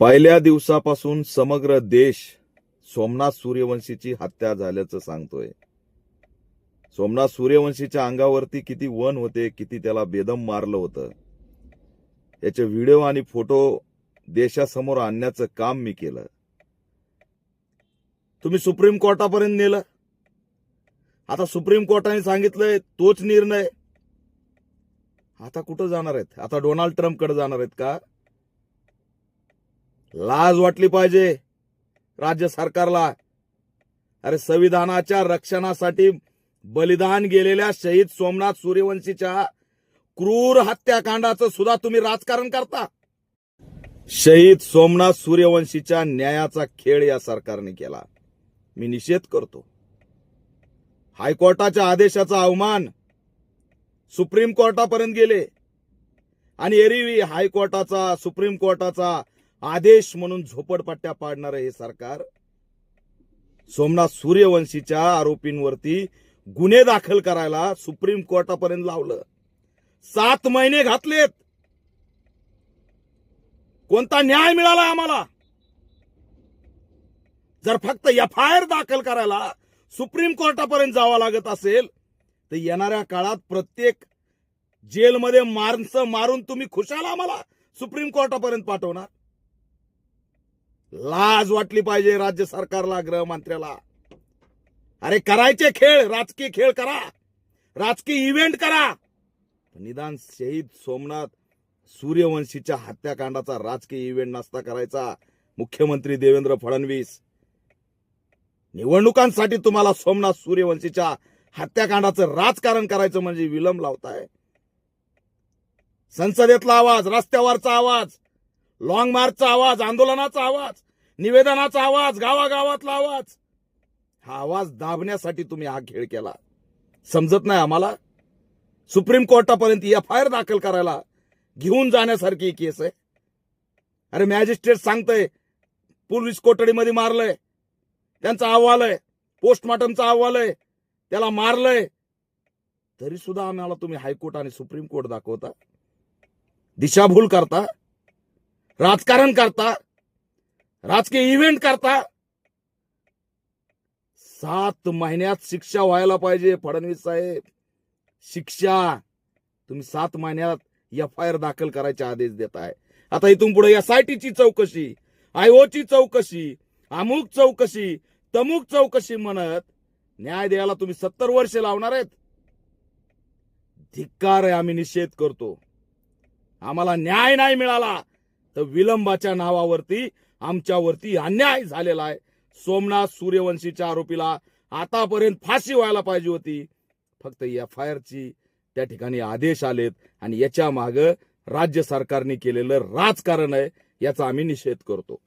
पहिल्या दिवसापासून समग्र देश सोमनाथ सूर्यवंशीची हत्या झाल्याचं सांगतोय. सोमनाथ सूर्यवंशीच्या अंगावरती किती वन होते किती त्याला बेदम मारलं होतं. याचे व्हिडिओ आणि फोटो देशासमोर आणण्याचं काम मी केलं. तुम्ही सुप्रीम कोर्टापर्यंत नेलं. आता सुप्रीम कोर्टाने सांगितलंय तोच निर्णय. आता कुठं जाणार आहेत? आता डोनाल्ड ट्रम्पकडे जाणार आहेत का? लाज वाटली पाहिजे राज्य सरकारला. अरे संविधानाच्या रक्षणासाठी बलिदान गेलेल्या शहीद सोमनाथ सूर्यवंशीच्या क्रूर हत्याकांडाचं सुद्धा तुम्ही राजकारण करता. शहीद सोमनाथ सूर्यवंशीच्या न्यायाचा खेळ या सरकारने केला. मी निषेध करतो. हायकोर्टाच्या आदेशाचा अवमान सुप्रीम कोर्टापर्यंत गेले. आणि एरवी हायकोर्टाचा सुप्रीम कोर्टाचा आदेश म्हणून झोपडपट्ट्या पाडणारं हे सरकार सोमनाथ सूर्यवंशीच्या आरोपींवरती गुन्हे दाखल करायला सुप्रीम कोर्टापर्यंत लावलं. सात महिने घातलेत. कोणता न्याय मिळाला आम्हाला? जर फक्त एफ आय आर दाखल करायला सुप्रीम कोर्टापर्यंत जावं लागत असेल तर येणाऱ्या काळात प्रत्येक जेलमध्ये माणसं मारून तुम्ही खुशाल आम्हाला? सुप्रीम कोर्टापर्यंत पाठवणार? लाज वाटली पाहिजे राज्य सरकारला गृहमंत्र्याला. अरे करायचे खेळ राजकीय खेळ करा. राजकीय इव्हेंट करा. निदान शहीद सोमनाथ सूर्यवंशीच्या हत्याकांडाचा राजकीय इव्हेंट नसता करायचा मुख्यमंत्री देवेंद्र फडणवीस. निवडणुकांसाठी तुम्हाला सोमनाथ सूर्यवंशीच्या हत्याकांडाचं राजकारण करायचं म्हणजे विलंब लावताय. संसदेतला आवाज रस्त्यावरचा आवाज लॉंग मार्चचा आवाज आंदोलनाचा आवाज. निवेदनाचा आवाज गावागावातला आवाज. हा आवाज दाबण्यासाठी तुम्ही हा खेळ केला. समजत नाही आम्हाला? सुप्रीम कोर्टापर्यंत एफ आय आर दाखल करायला घेऊन जाण्यासारखी केस आहे. अरे मॅजिस्ट्रेट सांगतय पोलीस कोठडीमध्ये मारलंय. त्यांचा अहवाल आहे पोस्टमॉर्टमचा अहवाल आहे. त्याला मारलंय. तरी सुद्धा आम्हाला तुम्ही हायकोर्ट आणि सुप्रीम कोर्ट दाखवता. दिशाभूल करता. राजकारण करता. राजकीय इव्हेंट करता. सात महिन्यात शिक्षा व्हायला पाहिजे फडणवीस साहेब. शिक्षा. तुम्ही सात महिन्यात एफ आय आर दाखल करायचे आदेश देत आहे आता इथून पुढे एस आय टीची चौकशी आयओची चौकशी अमुक चौकशी तमुक चौकशी म्हणत न्याय द्यायला तुम्ही सत्तर वर्षे लावणार आहेत. धिक्कार आहे आम्ही निषेध करतो. आम्हाला न्याय नाही मिळाला तर विलंबाच्या नावावरती आमच्यावरती अन्याय झालेला आहे. सोमनाथ सूर्यवंशीच्या आरोपीला आतापर्यंत फाशी व्हायला पाहिजे होती. फक्त एफ आय आरची त्या ठिकाणी आदेश आलेत आणि याच्या मागं राज्य सरकारने केलेलं राजकारण आहे याचा आम्ही निषेध करतो.